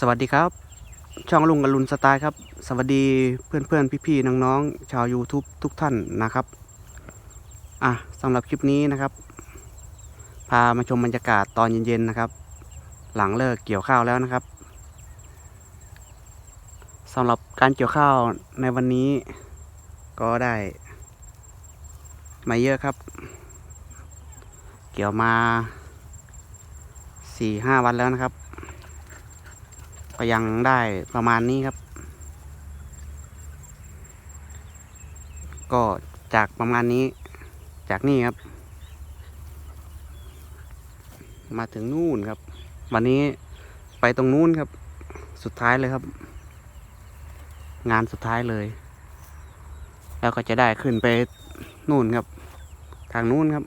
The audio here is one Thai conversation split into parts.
สวัสดีครับ ช่องลุงอรุณสไตล์ครับ สวัสดีเพื่อนเพื่อนพี่พี่ๆน้องๆชาว YouTube ทุกท่านนะครับ อะสำหรับคลิปนี้นะครับ พามาชมบรรยากาศตอนเย็นๆนะครับ หลังเลิกเกี่ยวข้าวแล้วนะครับสำหรับการเกี่ยวข้าวในวันนี้ก็ได้ มาเยอะครับ เกี่ยวมาสี่ห้าวันแล้วนะครับ ก็ยังได้ประมาณนี้ครับ ก็จากประมาณนี้จากนี่ครับ มาถึงนู่นครับ วันนี้ไปตรงนู้นครับ สุดท้ายเลยครับ งานสุดท้ายเลย แล้วก็จะได้ขึ้นไปนู่นครับ ทางนู้นครับ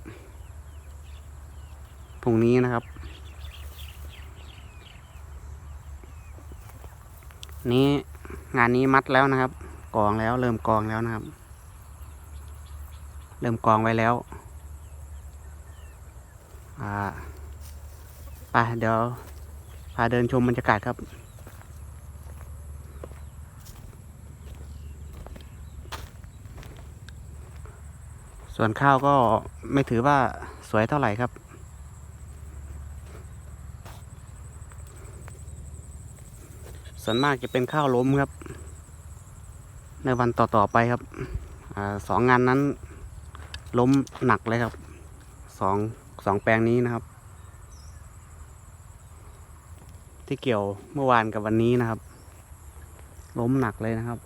พรุ่งนี้นะครับ นี้งานนี้มัดแล้วนะครับ กองแล้วเริ่มกองแล้วนะครับ เริ่มกองไว้แล้ว อ่าไปเดี๋ยวพาเดินชมบรรยากาศครับส่วนข้าวก็ไม่ถือว่าสวยเท่าไหร่ครับ ส่วนมากจะเป็นข้าวล้มครับ ในวันต่อๆไปครับอสองงานนั้น ล้มหนักเลยครับสองสองแปลงนี้นะครับ ที่เกี่ยวเมื่อวานกับวันนี้นะครับ ล้มหนักเลยนะครับ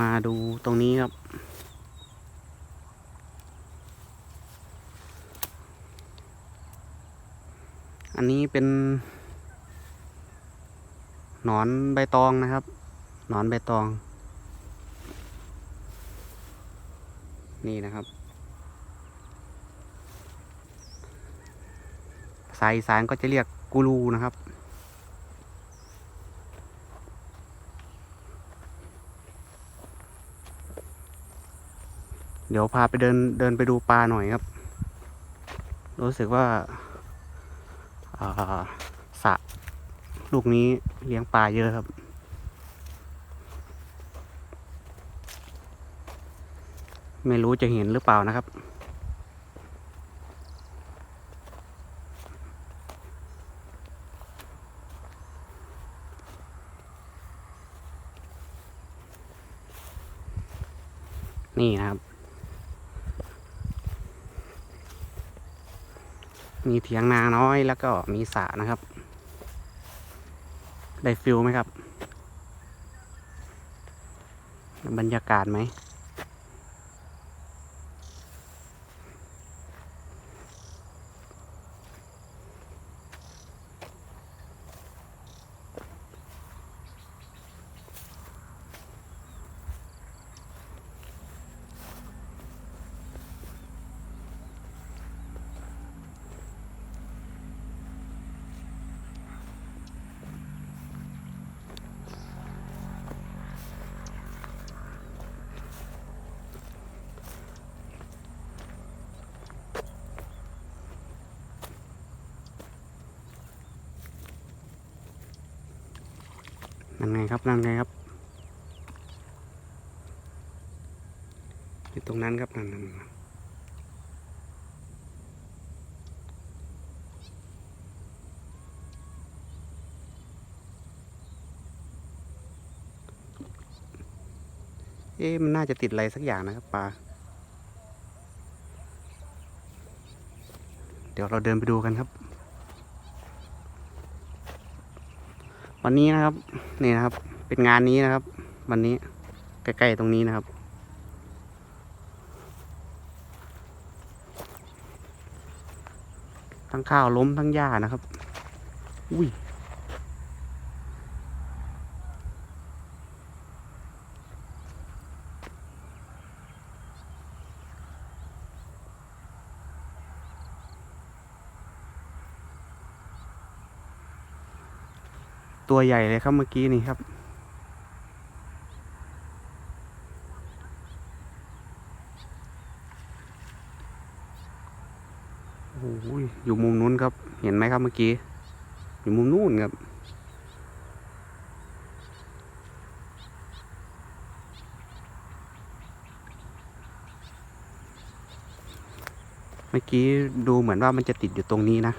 มาดูตรงนี้ครับ อันนี้เป็นหนอนใบตองนะครับ หนอนใบตอง นี่นะครับ ภาษาอีสานก็จะเรียกกูรูนะครับ เดี๋ยวพาไปเดินเดินไปดูปลาหน่อยครับ รู้สึกว่าอ่า สระลูกนี้เลี้ยงปลาเยอะครับ ไม่รู้จะเห็นหรือเปล่านะครับ นี่นะครับ มีเถียงนาน้อยแล้วก็มีสระนะครับ ได้ฟิลไหมครับ บรรยากาศไหม นั่นไงครับ นั่นไงครับอยู่ตรงนั้นครับนั่นนั่นเอ๊ะมันน่าจะติดอะไรสักอย่างนะครับปลา เดี๋ยวเราเดินไปดูกันครับ วันนี้นะครับนี่นะครับ เป็นงานนี้นะครับ วันนี้ใกล้ๆตรงนี้นะครับ ทั้งข้าวล้มทั้งหญ้านะครับ อุ้ย ตัวใหญ่เลยครับเมื่อกี้นี่ครับ โอ้โหโหอยู่มุมนู้นครับ เห็นไหมครับเมื่อกี้ อยู่มุมนู้นครับเมื่อกี้ดูเหมือนว่ามันจะติดอยู่ตรงนี้นะ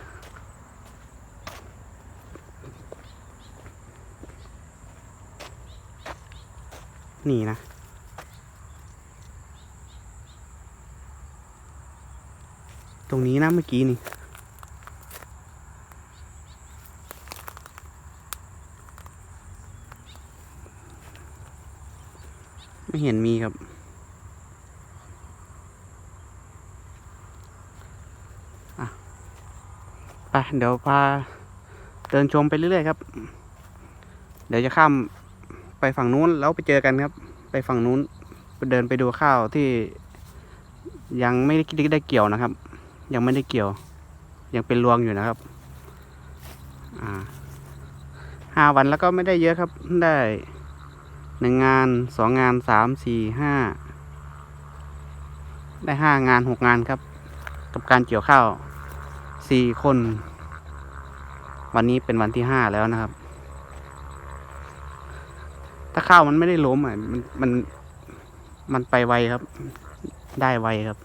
นี่นะ ตรงนี้นะเมื่อกี้นี่ไม่เห็นมีครับ อะ ไป เดี๋ยวพาเดินชมไปเรื่อยๆครับ เดี๋ยวจะข้าม ไปฝั่งนู้นแล้วไปเจอกันครับ ไปฝั่งนู้นเดินไปดูข้าวที่ ยังไม่ได้ได้เกี่ยวนะครับ ยังไม่ได้เกี่ยว ยังเป็นรวงอยู่นะครับห้าวันแล้วก็ไม่ได้เยอะครับ ได้หนึ่งงานสองงานสามสี่ห้าได้ห้างานหกงานครับ กับการเกี่ยวข้าวสี่คน วันนี้เป็นวันที่ห้าแล้วนะครับ ถ้าข้าวมันไม่ได้ล้มอะมันมันมันไปไวครับ ได้ไวครับ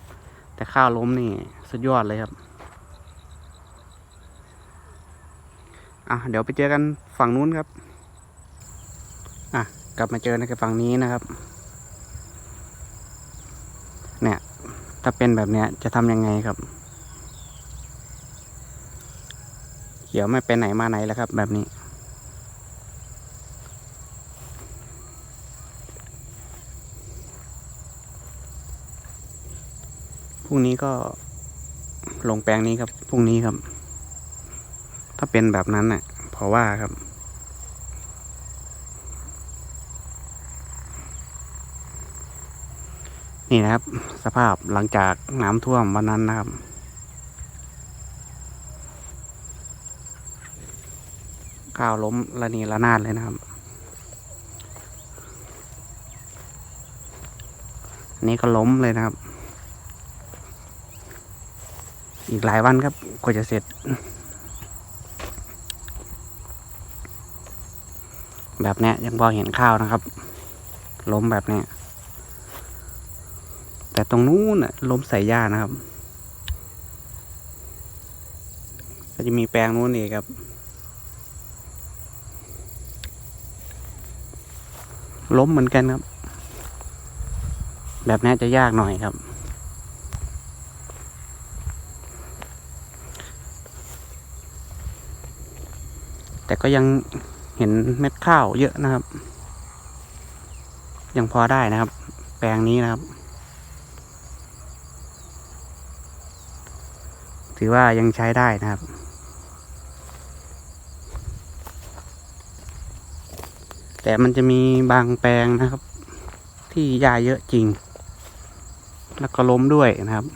แต่ข้าวล้มนี่สุดยอดเลยครับอะเดี๋ยวไปเจอกันฝั่งนู้นครับ อะกลับมาเจอในฝั่งนี้นะครับ เนี่ย ถ้าเป็นแบบเนี้ยจะทำยังไงครับ เขียวไม่ไปไหนมาไหนแล้วครับ แบบนี้ รุ่งนี้ก็ลงแปลงนี้ครับพรุ่งนี้ครับ ถ้าเป็นแบบนั้นน่ะเพราะว่าครับ นี่นะครับ สภาพหลังจากน้ำท่วมวันนั้นนะครับข้าวล้มระนีระนาดเลยนะครับอันนี้ก็ล้มเลยนะครับ อีกหลายวันครับกว่าจะเสร็จ แบบนี้ยังพอเห็นข้าวนะครับ ล้มแบบนี้แต่ตรงนู้นนะล้มใส่หญ้านะครับก็จะมีแปลงนู้นอีกครับ ล้มเหมือนกันครับ แบบนี้จะยากหน่อยครับ แต่ก็ยังเห็นเม็ดข้าวเยอะนะครับ ยังพอได้นะครับ แปลงนี้นะครับ ถือว่ายังใช้ได้นะครับแต่มันจะมีบางแปลงนะครับ ที่หญ้าเยอะจริง แล้วก็ล้มด้วยนะครับ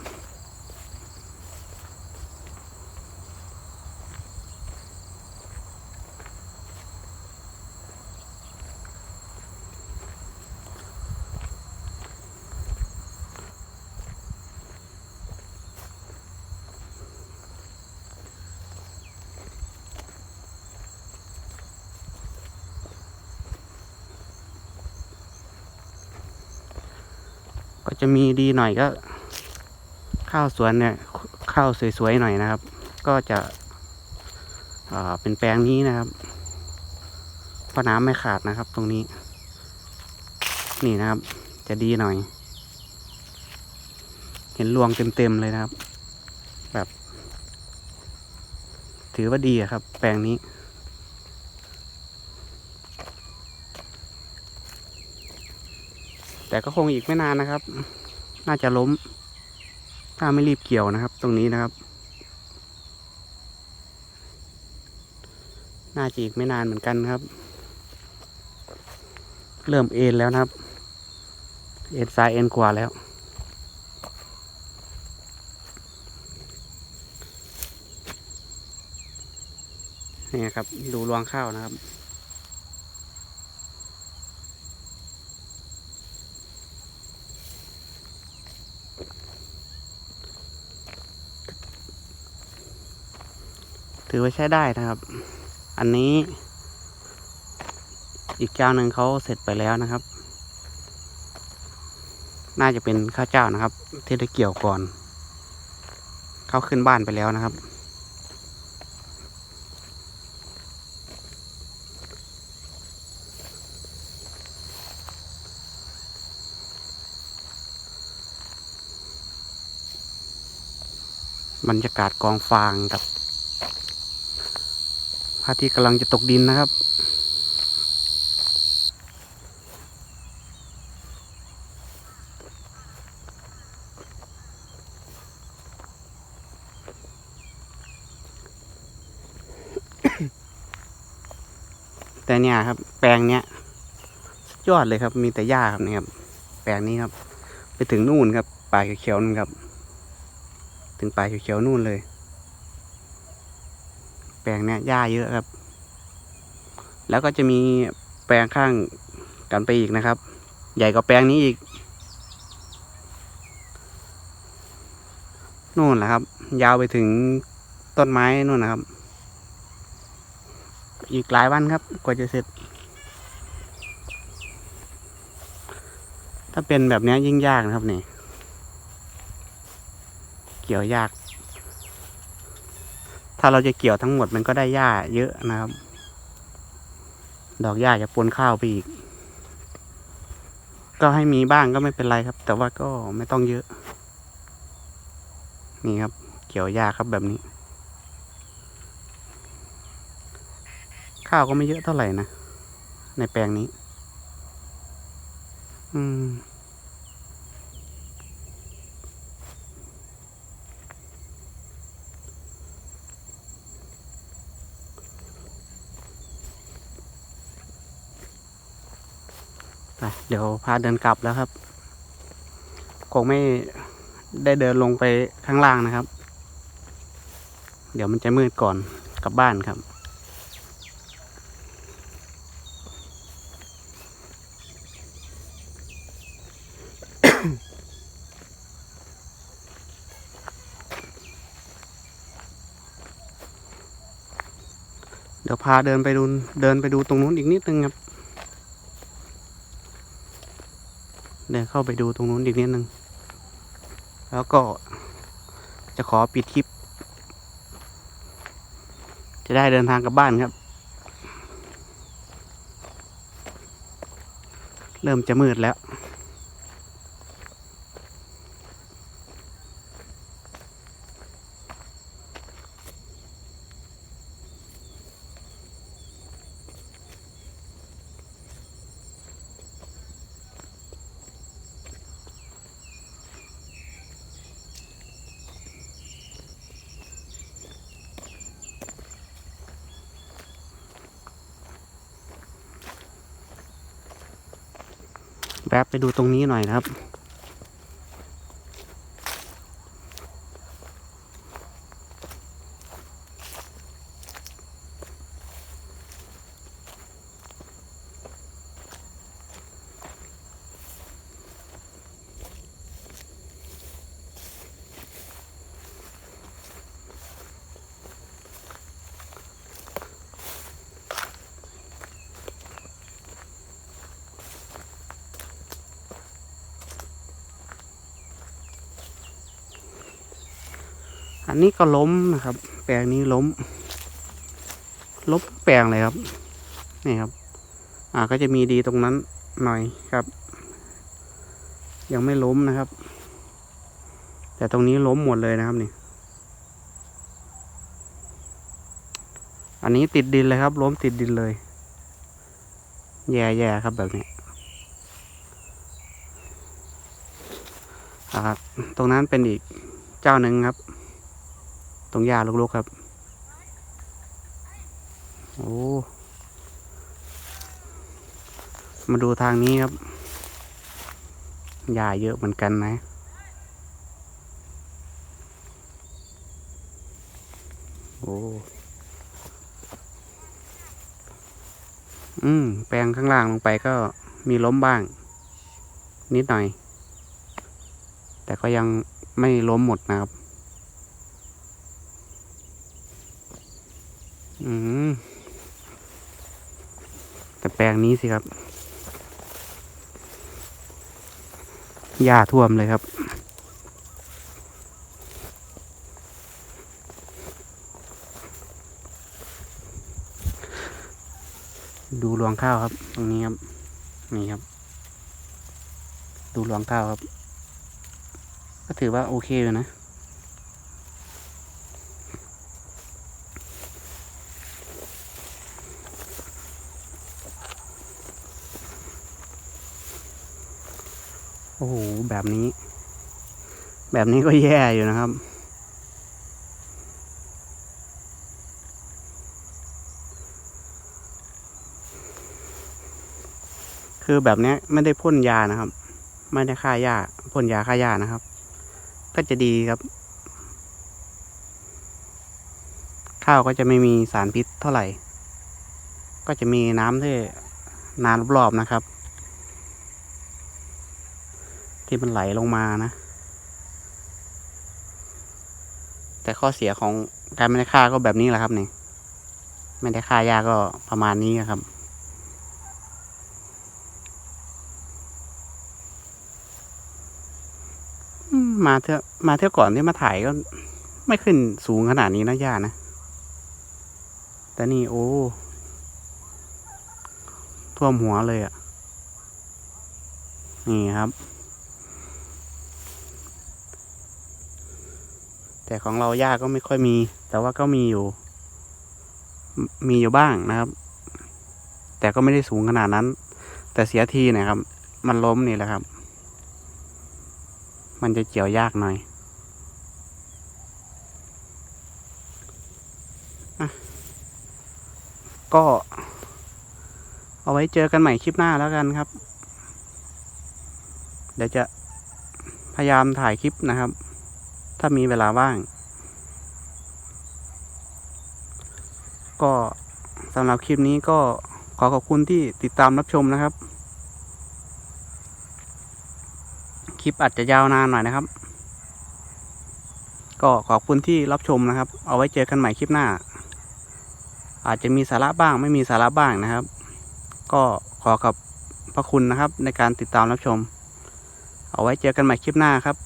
จะมีดีหน่อยก็ ข้าวสวนเนี่ย ข้าวสวยๆหน่อยนะครับ ก็จะอ่าเป็นแปลงนี้นะครับเพราะน้ำไม่ขาดนะครับ ตรงนี้ นี่นะครับ จะดีหน่อย เห็นรวงเต็มๆเลยนะครับ แบบ ถือว่าดีครับ แปลงนี้ แต่ก็คงอีกไม่นานนะครับ น่าจะล้ม ถ้าไม่รีบเกี่ยวนะครับ ตรงนี้นะครับ น่าจะอีกไม่นานเหมือนกันครับ เริ่มเอ็นแล้วนะครับ เอ็นซ้ายเอ็นขวาแล้วนี่ครับ ดูรวงข้าวนะครับ ถือว่าใช้ได้นะครับ อันนี้ อีกเจ้าหนึ่งเขาเสร็จไปแล้วนะครับ น่าจะเป็นข้าเจ้านะครับ ที่ได้เกี่ยวก่อน เขาขึ้นบ้านไปแล้วนะครับบรรยากาศกองฟางกับ พระอาทิตย์กำลังจะตกดินนะครับ แต่เนี่ยครับ แปลงเนี้ยสุดยอดเลยครับ มีแต่หญ้าครับเนี่ยครับ แปลงนี้ครับ ไปถึงนู่นครับป่าเขียวๆนู่นครับ ถึงป่าเขียวๆนู่นเลย แปลงเนี้ยหญ้าเยอะครับ แล้วก็จะมีแปลงข้างกันไปอีกนะครับ ใหญ่กว่าแปลงนี้อีก นู่นแหละครับ ยาวไปถึงต้นไม้นู่นนะครับ อีกหลายวันครับ กว่าจะเสร็จ ถ้าเป็นแบบนี้ยิ่งยากนะครับนี่ เกี่ยวยาก ถ้าเราจะเกี่ยวทั้งหมดมันก็ได้หญ้าเยอะนะครับ ดอกหญ้าจะปนข้าวไปอีก ก็ให้มีบ้างก็ไม่เป็นไรครับ แต่ว่าก็ไม่ต้องเยอะ นี่ครับ เกี่ยวยาครับแบบนี้ ข้าวก็ไม่เยอะเท่าไหร่นะ ในแปลงนี้ อืม ไปเดี๋ยวพาเดินกลับแล้วครับ คงไม่ได้เดินลงไปข้างล่างนะครับ เดี๋ยวมันจะมืดก่อนกลับบ้านครับ เดี๋ยวพาเดินไปดูเดินไปดูตรงนู้นอีกนิดนึงครับ เดินเข้าไปดูตรงนู้นอีกนิดนึง แล้วก็จะขอปิดคลิป จะได้เดินทางกลับบ้านครับ เริ่มจะมืดแล้ว แวบไปดูตรงนี้หน่อยนะครับ นนี้ก็ล้มนะครับ แปลงนี้ล้ม ล้มแปลงเลยครับ นี่ครับ อ่าก็จะมีดีตรงนั้นหน่อยครับ ยังไม่ล้มนะครับ แต่ตรงนี้ล้มหมดเลยนะครับนี่ อันนี้ติดดินเลยครับ ล้มติดดินเลย แย่ๆครับแบบนี้อ่าตรงนั้นเป็นอีกเจ้าหนึ่งครับ ตรงหญ้าลกๆครับ โอ้มาดูทางนี้ครับหญ้าเยอะเหมือนกันนะ โอ้อืม แปลงข้างล่างลงไปก็มีล้มบ้าง นิดหน่อย แต่ก็ยังไม่ล้มหมดนะครับ อืมแต่แปลงนี้สิครับ หญ้าท่วมเลยครับ ดูรวงข้าวครับ ตรงนี้ครับ นี่ครับ ดูรวงข้าวครับ ก็ถือว่าโอเคอยู่นะ อ้โห แบบนี้ แบบนี้ก็แย่อยู่นะครับ คือแบบนี้ไม่ได้พ่นยานะครับ ไม่ได้ฆ่าหญ้าพ่นยาฆ่าหญ้านะครับ ก็จะดีครับ ข้าวก็จะไม่มีสารพิษเท่าไหร่ ก็จะมีน้ำที่นานรอบๆนะครับ ที่มันไหลลงมานะ แต่ข้อเสียของการไม่ได้ฆ่าก็แบบนี้แหละครับนี่ไม่ได้ฆ่าหญ้าก็ประมาณนี้ครับมมาเที่ยวมาเที่ยวก่อนที่มาถ่ายก็ไม่ขึ้นสูงขนาดนี้นะย่านะ แต่นี่โอ้ท่วมหัวเลยอะ่ะ นี่ครับ แต่ของเราย่าก็ไม่ค่อยมี แต่ว่าก็มีอยู่ มีอยู่บ้างนะครับ แต่ก็ไม่ได้สูงขนาดนั้น แต่เสียทีนะครับ มันล้มนี่แหละครับ มันจะเกี่ยวยากหน่อยอก็ เอาไว้เจอกันใหม่คลิปหน้าแล้วกันครับ เดี๋ยวจะพยายามถ่ายคลิปนะครับ ถ้ามีเวลาว่าง ก็สำหรับคลิปนี้ก็ขอขอบคุณที่ติดตามรับชมนะครับ คลิปอาจจะยาวนานหน่อยนะครับ ก็ขอบคุณที่รับชมนะครับ เอาไว้เจอกันใหม่คลิปหน้า อาจจะมีสาระบ้างไม่มีสาระบ้างนะครับ ก็ขอขอบพระคุณนะครับในการติดตามรับชม เอาไว้เจอกันใหม่คลิปหน้าครับ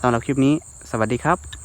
สำหรับคลิปนี้ วัสดีครับ